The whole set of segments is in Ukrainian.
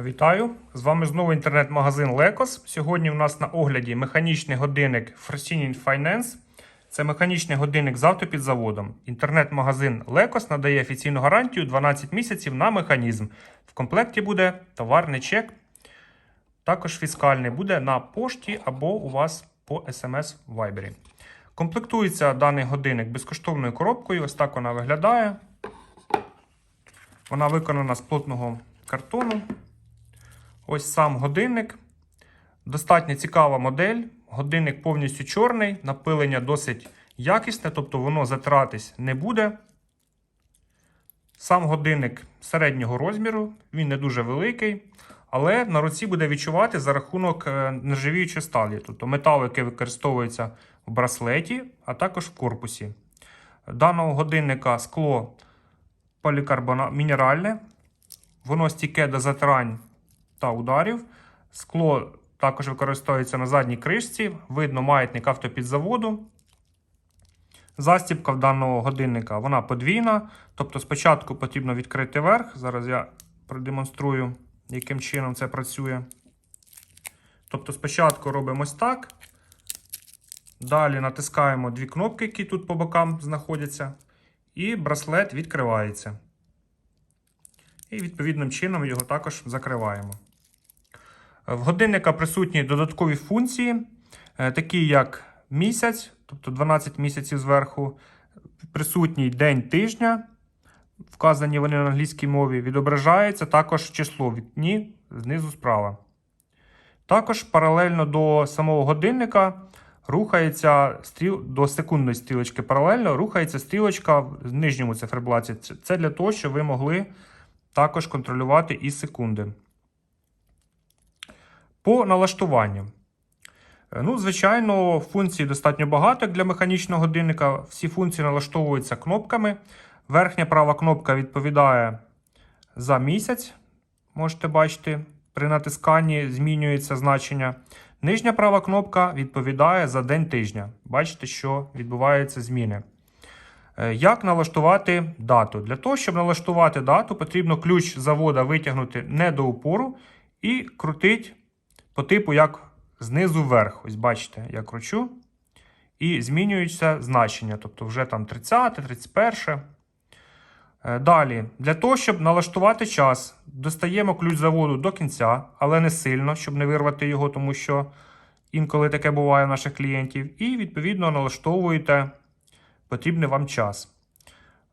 Вітаю! З вами знову інтернет-магазин Лекос. Сьогодні у нас на огляді механічний годинник Frosinone Finance. Це механічний годинник з автопідзаводом. Інтернет-магазин Лекос надає офіційну гарантію 12 місяців на механізм. В комплекті буде товарний чек, також фіскальний буде на пошті або у вас по смс Viber. Комплектується даний годинник безкоштовною коробкою. Ось так вона виглядає. Вона виконана з плотного картону. Ось сам годинник. Достатньо цікава модель. Годинник повністю чорний, напилення досить якісне, тобто воно затиратись не буде. Сам годинник середнього розміру, він не дуже великий, але на руці буде відчувати за рахунок е, нержавіючої сталі, тобто метал, який використовується в браслеті, а також в корпусі. Даного годинника скло полікарбона мінеральне, воно стійке до затирань та ударів. Скло також використовується на задній кришці. Видно маятник автопідзаводу. Застібка в даного годинника вона подвійна. Тобто спочатку потрібно відкрити верх. Зараз я продемонструю, яким чином це працює. Тобто спочатку робимо ось так. Далі натискаємо дві кнопки, які тут по бокам знаходяться. І браслет відкривається. І відповідним чином його також закриваємо. В годинника присутні додаткові функції, е, такі як місяць, тобто 12 місяців зверху, присутній день тижня, вказані вони на англійській мові, відображається також число в вікні знизу справа. Також паралельно до самого годинника рухається стріл... до секундної стрілочки паралельно рухається стрілочка в нижньому циферблаті. Це- для того, щоб ви могли також контролювати і секунди. По налаштуванню. Е, Ну, звичайно, функцій достатньо багато як для механічного годинника. Всі функції налаштовуються кнопками. Верхня права кнопка відповідає за місяць. Можете бачити, при натисканні змінюється значення. Нижня права кнопка відповідає за день тижня. Бачите, що відбуваються зміни. Е, Як налаштувати дату? Для того, щоб налаштувати дату, потрібно ключ завода витягнути не до упору і крутить по типу як знизу вверх. Ось бачите, я кручу. І змінюються значення. Тобто вже там 30, 31. Е, Далі, для того, щоб налаштувати час, достаємо ключ заводу до кінця, але не сильно, щоб не вирвати його, тому що інколи таке буває у наших клієнтів. І відповідно налаштовуєте потрібний вам час.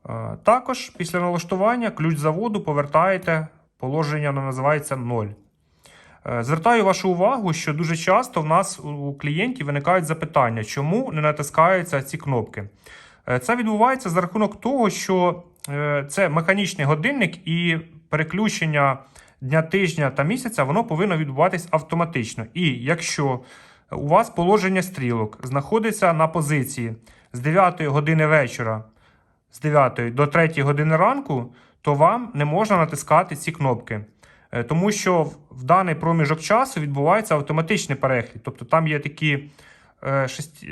Е, Також після налаштування ключ заводу повертаєте положення, воно називається 0. Е, Звертаю вашу увагу, що дуже часто в нас у клієнтів виникають запитання, чому не натискаються ці кнопки. Е, Це відбувається за рахунок того, що е, це механічний годинник і переключення дня тижня та місяця воно повинно відбуватись автоматично. І якщо у вас положення стрілок знаходиться на позиції з 9 години вечора з 9 до 3 години ранку, то вам не можна натискати ці кнопки. Е, Тому що в- даний проміжок часу відбувається автоматичний перехід. Тобто там є такі е,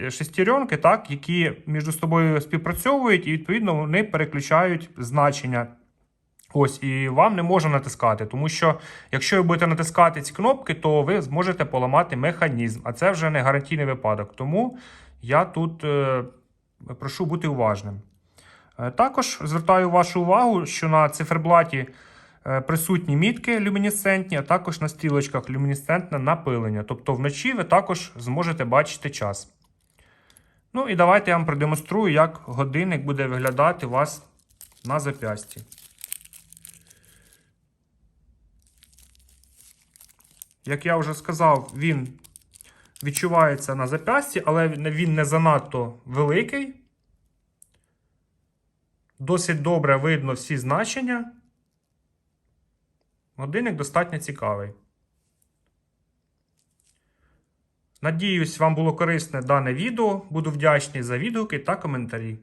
шестеренки, так, які між собою співпрацьовують, і відповідно вони переключають значення. Ось, і вам не можна натискати, тому що якщо ви будете натискати ці кнопки, то ви зможете поламати механізм, а це вже не гарантійний випадок. Тому я тут е, прошу бути уважним. Е, Також звертаю вашу увагу, що на циферблаті присутні мітки люмінесцентні, а також на стрілочках люмінесцентне напилення. Тобто вночі ви також зможете бачити час. Ну і давайте я вам продемонструю, як годинник буде виглядати у вас на запясті. Як я вже сказав, він відчувається на запясті, але він не занадто великий. Досить добре видно всі значення. Годинник достатньо цікавий. Надіюсь, вам було корисне дане відео. Буду вдячний за відгуки та коментарі.